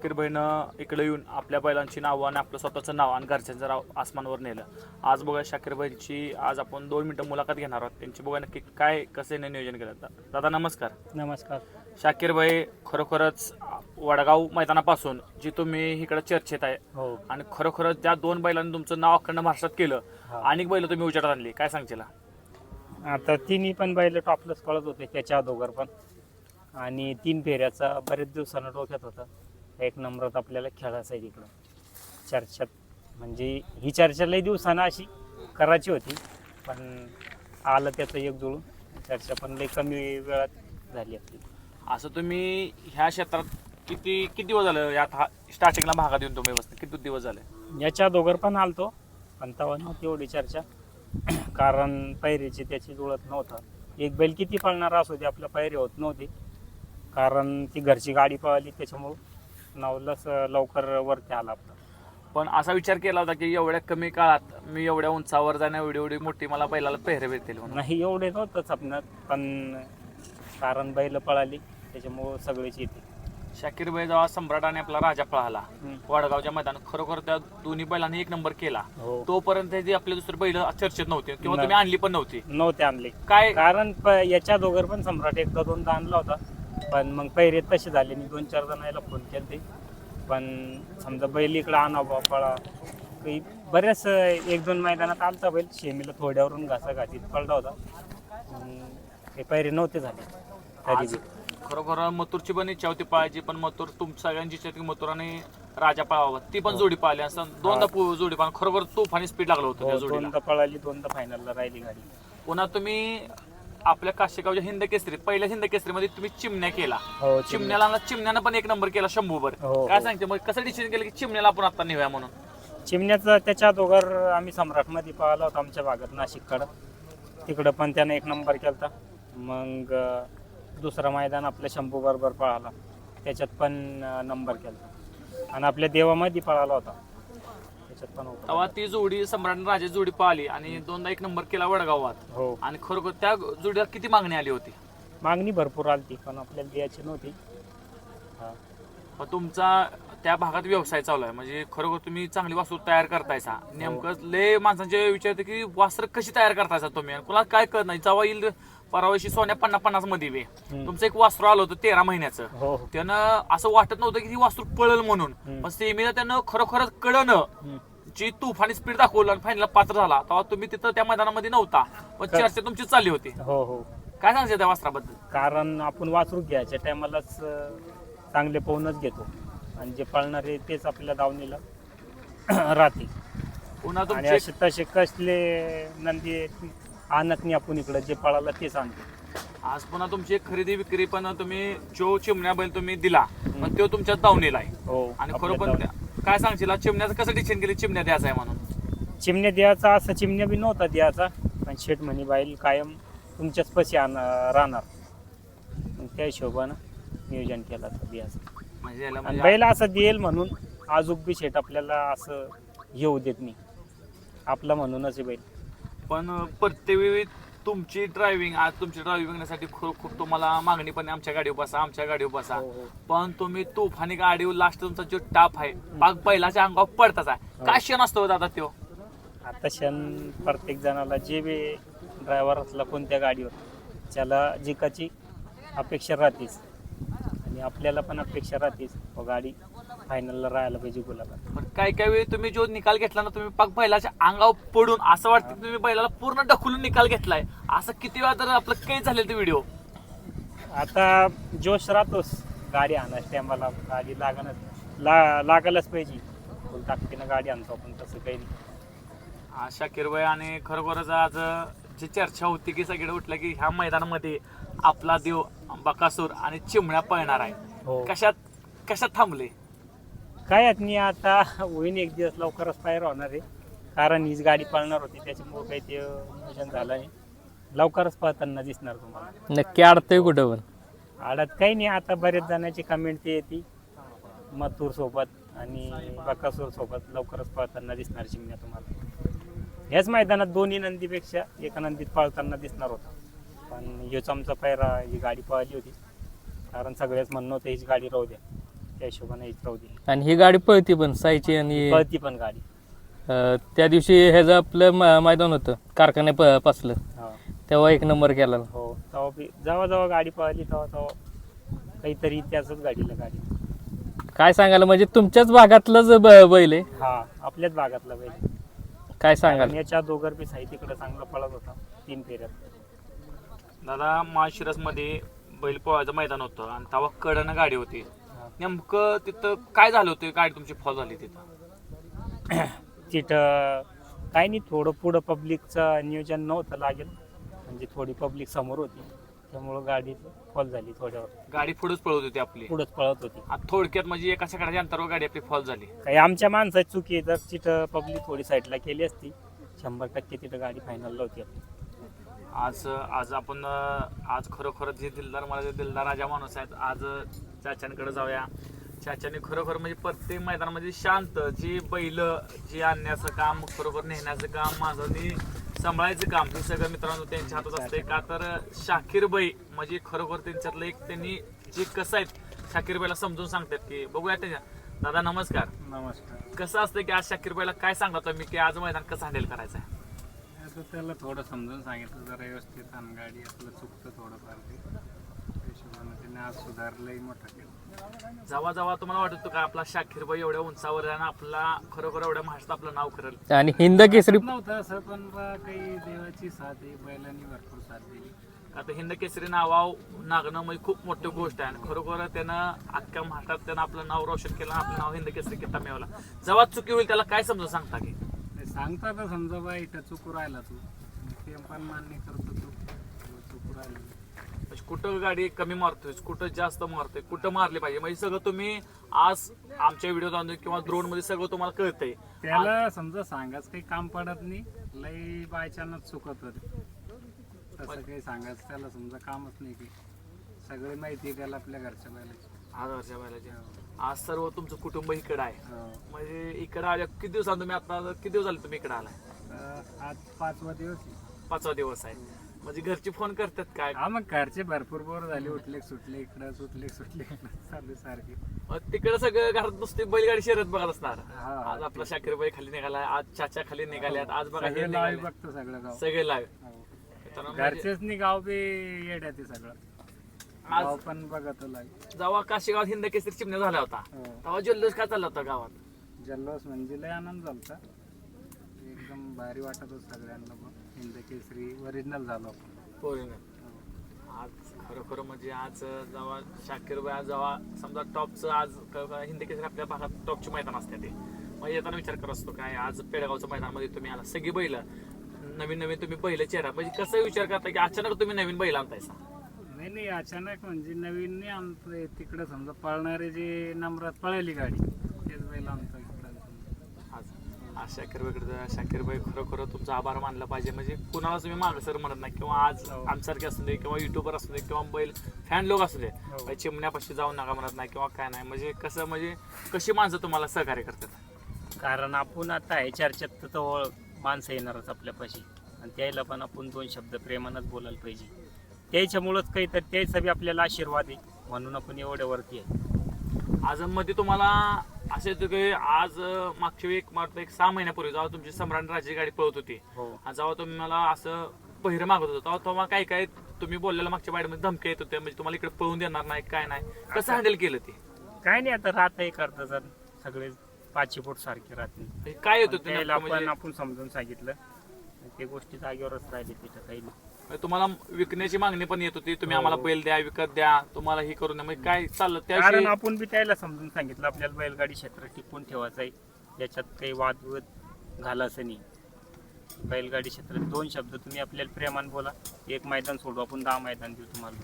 शाकीर भाईनं इकडे येऊन आपल्या बैलांची नावं आणि आपलं स्वतःचं नाव आणि घरच्यांचं नाव आसमानवर नेलं. आज बघा शाकीर भाईंची आज आपण दोन मिनटं मुलाखत घेणार आहोत. त्यांची बघा नक्की काय कसं नियोजन केलं दादा नमस्कार. नमस्कार. शाकीर भाई खरोखरच वडगाव मैदानापासून जी तुम्ही इकडे चर्चेत आहे हो. आणि खरोखरच त्या दोन बैलांनी तुमचं नाव अखंड महाराष्ट्रात केलं हा. अनेक बैल तुम्ही उजेडात आणली. काय सांगशील? आता तिन्ही पण बैल टॉपलंच कळत होते त्याच्या अगोदर पण. आणि तीन फेऱ्याचा बरेच दिवसानं डोक्यात होता. एक नंबरात आपल्याला खेळायचं आहे तिकडं. चर्चेत. म्हणजे ही चर्चा लई दिवसानं अशी करायची होती पण आलं त्याचं एक जुळून. चर्चा पण लई कमी वेळात झाली आपली. असं तुम्ही ह्या क्षेत्रात किती किती दिवस झालं? यात हा स्टार्टिंगला भागात येऊन तुम्ही बसते किती दिवस झाले? याच्या अगोदर पण आलतो पण तेव्हा नव्हती एवढी चर्चा. कारण पैरीची त्याची जुळत नव्हतं. एक बैल किती पळणार असू दे आपल्या पैरी होत नव्हती. कारण ती घरची गाडी पळाली त्याच्यामुळं. नावलंच लवकर वरती आला आपला. पण असा विचार केला होता की एवढ्या कमी काळात मी एवढ्या उंचावर जाण्या एवढी एवढी मोठी मला पहिल्याला पेहरे भेटतील म्हणून. नाही एवढे नव्हतंच आपणात पण कारण बैल पळाली त्याच्यामुळं सगळेच येते शाकीर भाई जेव्हा सम्राट आणि आपला राजा पळाला हम्म. वडगावच्या मैदानात खरोखर त्या दोन्ही बैलांनी एक नंबर केला. हो. तोपर्यंत जी आपले दुसरे बैल चर्चेत नव्हते किंवा नाही. तुम्ही आणली पण नव्हती. नव्हते आणले. काय कारण प- याच्या दोघर पण सम्राट एकदा दोनदा आणला होता. पण मग पैरे तसे झाले. मी दोन चार जणांना फोन केले पण समजा बैल इकडं आणा बा पळा. काही बऱ्याच एक दोन मैदानात आलता बैल. शेमीला थोड्यावरून घासा घासीत पडला होता. हे पैरे नव्हते झाले. तरी बी. खरोखर मथुरची पण इच्छा होती पळायची पण मथुर तुम सगळ्यांची इच्छा होती की मथुर आणि राजा पळावा. ती पण जोडी पाहिली असं. दोनदा पु- जोडी पाहिली. खरोखर तुफानी स्पीड लागलं होतं त्या हो, जोडीला. दोनदा पळाली दोनदा फायनलला राहिली गाडी. पुन्हा तुम्ही आपल्या काशेगावच्या हिंद केसरी पहिल्या हिंद केसरीमध्ये तुम्ही चिमण्या केला. हो चिमण्याला चिमण्यानं पण एक नंबर केला शंभूभर. हो, काय हो. सांगते मग कसं डिसिजन केलं की चिमण्याला आपण आता नेऊया म्हणून? चिमण्याचा त्याच्या दोघर आम्ही सम्राटमध्ये पाहिला होता आमच्या भागात नाशिककडं. तिकडं पण त्यानं एक नंबर केलता. मग अं, दुसरं मैदान आपल्या शंभू बरोबर पळाला त्याच्यात पण अं, नंबर केलता. आणि आपल्या देवामध्ये पळाला होता. त्याच्यात तेव्हा ती जोडी सम्राट आणि राजा जोडी पाहिली आणि दोनदा एक नंबर केला वडगावात. हो. आणि खरोखर त्या जोडीला किती मागणी आली होती? मागणी भरपूर आलती पण आपल्याला द्यायची नव्हती. हा. पण तुमचा त्या भागात व्यवसाय चालू आहे. म्हणजे खरोखर तुम्ही चांगली वास्तू तयार करतायसा. नेमकं लय माणसांचे विचारते की वस्त्र कशी तयार करतायसा तुम्ही? आणि कुणाला काय करत नाही. जेव्हा येईल परवाशी सोन्या पन्नास पन्नासमध्ये हम्म. तुमचं एक वास्त्र आलं होतं तेरा महिन्याचं. हो. हो त्यानं असं वाटत नव्हतं की ती वास्तू पळल म्हणून. हम्म. पण सेमीला त्यानं खरोखरच हम्म. जी तुफानी स्पीड दाखवलं आणि फायनल पात्र झाला तेव्हा तुम्ही तिथं त्या मैदानामध्ये नव्हता पण चर्चा तुमची चालली होती. हो हो. काय सांगते त्या वस्त्राबद्दल? कारण आपण वासरू घ्यायच्या टायमालाच चांगले पाहूनच घेतो. आणि जे पळणारे तेच आपल्या दावणीला राहते पुन्हा आणि तुमचे असे तसे कसले नंदी आणत नाही आपण इकडं जे पळाला तेच आणतो. आज पुन्हा तुमची एक खरेदी विक्री पण तुम्ही जो चिमण्या बैल तुम्ही दिला पण तो तुमच्या दावणीला आहे. हो आणि आपल्या खरोखर. त्या- काय सांगशील? आज चिमण्याचं कसं डिसिजन केली? चिमण्या द्यायचा आहे म्हणून. चिमण्या द्यायचा असं चिमण्या बी नव्हता द्यायचा. पण शेठ म्हणे बाईल कायम तुमच्याच पशी आण राहणार. मग त्या हिशोबानं नियोजन केलं असं द्यायचं म्हणजे याला आणि म्हणजे बैल असं देईल म्हणून आजूक बी शेठ आपल्याला असं येऊ देत नाही. आपला म्हणूनच आहे बैल. पण प्रत्येक वेळी तुमची ड्रायव्हिंग आज तुमची ड्रायव्हिंगसाठी खूप खूप तुम्हाला मागणी पण आमच्या गाडीवर बसा आमच्या गाडीवर बसा. हो, हो. पण तुम्ही तुफानी गाडीवर लास्ट तुमचा जो टाप आहे पाक बैलाच्या अंगावर पडताच आहे. काय क्षण असतो दादा तो आता क्षण प्रत्येक जणाला जे बी ड्रायव्हर असला कोणत्या गाडीवर त्याला जिकाची अपेक्षा राहतेच. आणि आपल्याला पण अपेक्षा राहतेच गाडी फायनलला राहायला पाहिजे गुलाबात. काही काही वेळी तुम्ही जो निकाल घेतला ना तुम्ही पाक बैलाच्या अंगावर पडून असं वाटतं की तुम्ही बैलाला पूर्ण ढकलून निकाल घेतलाय. असं किती वेळा तर आपलं काही झालेलं ते व्हिडिओ आता जोश राहतोच गाडी आणायच्या टायमाला गाडी लागणच ला लागायलाच पाहिजे. फुल ताकदीनं गाडी आणतो आपण तसं काही नाही. शाकीर भाई आणि खरोखरच आज जी चर्चा होती की सगळे उठलं की ह्या मैदानामध्ये आपला देव बकासूर आणि चिमण्या पळणार आहे. हो. कशात कशात थांबले? काय आहेत नाही आता होईन एक दिवस लवकरच फायर होणार आहे. कारण हीच गाडी पळणार होती त्याच्यामुळे काही ते नियोजन झालं नाही लवकरच पळताना दिसणार तुम्हाला. नक्की अडतंय कुठं पण. आडत काही नाही आता बरेच जणांची कमेंट ते येते. मथुर सोबत आणि बकासूर सोबत लवकरच पळताना दिसणार चिमण्या तुम्हाला. ह्याच मैदानात दोन्ही नंदीपेक्षा एका नंदीत पळताना दिसणार होता. पण ह्योच आमचा पैरा ही गाडी पळाली होती. कारण सगळेच म्हणणं होतं हीच गाडी राहू द्या. त्या हिशोबाने दिली आणि ही गाडी पळती पण साईची आणि पळती पण गाडी. अं, त्या दिवशी ह्याचं आपलं म- मैदान होतं कारखाने प पासलं. हो. तेव्हा एक नंबर केला. हो तेव्हा बी जेव्हा जेव्हा गाडी पळाली तेव्हा तेव्हा काहीतरी इतिहासच गाडीला गाडी. काय सांगाल म्हणजे तुमच्याच भागातलंच ब- बैल आहे? हा आपल्याच भागातला बैल काय सांगाल? याच्या दोघर बी साई तिकडे चांगला पळत होता तीन फेऱ्यात. दादा माळशिरसमध्ये बैल पोळाचं मैदान होतं आणि तेव्हा कडनं गाडी होती. नेमकं तिथं काय झालं होतं? गाडी तुमची फॉल झाली तिथं? तिथं काही नाही थोडं पुढं पब्लिकचं नियोजन नव्हतं लागेल. म्हणजे थोडी पब्लिक समोर होती. त्यामुळं गाडी फॉल झाली थोड्यावर. गाडी पुढेच पळत होती आपली? पुढंच पळत होती. आता थोडक्यात म्हणजे एका सेकंडाच्या अंतरावर गाडी आपली फॉल झाली. काही आमच्या माणसाची चुकी आहे. जर तिथं पब्लिक थोडी साईडला केली असती शंभर टक्के तिथं गाडी फायनलला होती आपली. आज आज आपण आज खरोखर जे दिलदार मला जे दिलदार राजा माणूस आहेत आज चाच्यांकडे जाऊया. चाच्याने खरोखर म्हणजे प्रत्येक मैदानामध्ये शांत जी बैल जी आणण्याचं काम खरोखर नेण्याचं काम माझं सांभाळायचं काम हे सगळं मित्रांनो त्यांच्या हातात असते का तर शाकीर बाई म्हणजे खरोखर त्यांच्यातलं एक त्यांनी जे कसं आहेत शाकीर बाईला समजून सांगतात की बघूया त्याच्या. दादा नमस्कार. नमस्कार. कसं असतं की आज शाकीर बाईला काय सांगत मी की आज मैदान कसं हँडल करायचं आहे आता त्याला थोडं समजून सांगितलं जरा व्यवस्थित आणि गाडी आपलं चुकतं थोडंफार ते. त्या हिशोबानं त्याने आज सुधारलंही मोठं केलं जेव्हा जेव्हा तुम्हाला वाटत होतं का आपला शाकीरबाई एवढ्या उंचावर आहे आणि आपला खरोखर एवढ्या महाराष्ट्रात आपलं नाव करेल? आणि हिंद केसरी नव्हतं असं पण बा काही देवाची साथ आहे बैलांनी भरपूर साथ दिली. आता हिंद केसरी नावाव नागणं म्हणजे खूप मोठी गोष्ट आहे आणि खरोखर त्यानं अख्ख्या महाराष्ट्रात त्यानं आपलं नाव रोशन केलं आणि आपलं नाव हिंद केसरी किताब मिळवला. जेव्हा चुकी होईल त्याला काय समजून सांगता की? सांगता तर समजा बा इथं चुकू राहिला तू? ते पण मान्य करतो तू. चुकू राहिला. म्हणजे कुठं गाडी कमी मारतोय कुठं जास्त मारतोय कुठं मारली पाहिजे? म्हणजे सगळं तुम्ही आज आमच्या व्हिडिओ आणून किंवा ड्रोनमध्ये सगळं तुम्हाला कळतंय. त्याला समजा सांगाच काही काम पडत नाही लई बायचानच चुकत होते. तसं काही सांगायचं त्याला समजा कामच नाही की. सगळी माहिती आहे त्याला आपल्या घरच्या बैलाची आज वर्षा बैलाची. आज सर्व तुमचं कुटुंब इकडं आहे. म्हणजे इकडं आल्या किती दिवसांत तुम्ही आता किती दिवस झाले तुम्ही इकडे आलाय? आज पाचवा दिवस आहे. पाचवा दिवस आहे. म्हणजे घरचे फोन करतात काय? हा मग घरचे भरपूर बोर झाले उठले सुटले इकडं सुटले सुटले इकडं चालू सारखे. मग तिकडे सगळं घरात नुसती बैलगाडी शर्यत बघत असणार. हा. आज आपला शाकीर बाई खाली निघाला आज चाचा खाली निघाल्यात आज बघा हे सगळे लावी निघाले बघतो सगळं गाव. सगळे लाईव्ह हो. म्हणजे घरचेच नाही गाव बी येड्या ते सगळं. आज गाव पण बघत जेव्हा काशीगावात हिंद केसरी चिमण्या झाला होता हो. तेव्हा जल्लोष काय चालला होता गावात? जल्लोष म्हणजे लय आनंद झालता एकदम भारी वाटत होत सगळ्यांना पण. हिंद केसरी ओरिजिनल झालो आपण. पोरीनं. हो. आज खरोखर म्हणजे आज जेव्हा शाकीर आज जेव्हा समजा टॉपचं आज हिंद केसरी आपल्या भागात टॉपचे मैदान असते ते मग येताना विचार करत असतो काय आज पेडगावचं मैदानामध्ये तुम्ही आला सगळी बैल नवीन नवीन तुम्ही बैल चेहरा म्हणजे कसं विचार करता की अचानक तुम्ही नवीन बैल आणतायसा? नाही नाही अचानक म्हणजे नवीन नाही आमचं तिकडं समजा पळणारे जे नंबरात पळाली गाडी तेच बैल आमचं. आज आज शाकीर बाईकडे शाकीर बाई खरोखर तुमचा आभार मानला पाहिजे म्हणजे कुणाला तुम्ही मागं सर म्हणत नाही किंवा आज हो. आमसारखे असू दे किंवा युट्यूबर असू दे किंवा बैल फॅन लोक असू दे हो. चिमण्यापाशी जाऊ नका म्हणत नाही किंवा काय नाही म्हणजे कसं म्हणजे कशी माणसं तुम्हाला सहकार्य करतात कारण आपण आता आहे चर्चेत तर तो माणसं येणारच आपल्यापाशी आणि त्याला पण आपण दोन शब्द प्रेमानच बोलायला पाहिजे त्याच्यामुळंच काहीतरी त्याचा बी आपल्याला आशीर्वाद आहे म्हणून आपण एवढ्यावरती आहे. आज मध्ये तुम्हाला असे येतं की आज मागच्या एक मात्र एक सहा महिन्यापूर्वी जेव्हा तुमची सम्राट राजाची गाडी पळत होती हो. जेव्हा तुम्ही मला असं पहिरं मागत होतं तेव्हा काय काय तुम्ही बोललेलं मागच्या बाईमध्ये धमक्या येत होत्या म्हणजे तुम्हाला इकडे पळून देणार नाही काय नाही. कसं हँडल केलं ते? काय नाही आता राहत आहे करता जर सगळे पाचशे फूट सारखे राहतील काय येत होतं म्हणजे? आपण समजून सांगितलं. ते गोष्टी जागेवरच राहिले तिथं काही नाही. म्हणजे तुम्हाला विकण्याची मागणी पण येत होती तुम्ही हो. आम्हाला बैल द्या विकत द्या तुम्हाला हे करून द्या म्हणजे काय चाललं? कारण त्याविषयी आपण बी त्याला समजून सांगितलं आपल्याला बैलगाडी क्षेत्र टिकून ठेवायचं आहे याच्यात काही वादविवाद घालायचं नाही. बैलगाडी क्षेत्रात दोन शब्द तुम्ही आपल्याला प्रेमान बोला. एक मैदान सोडू आपण दहा मैदान देऊ तुम्हाला.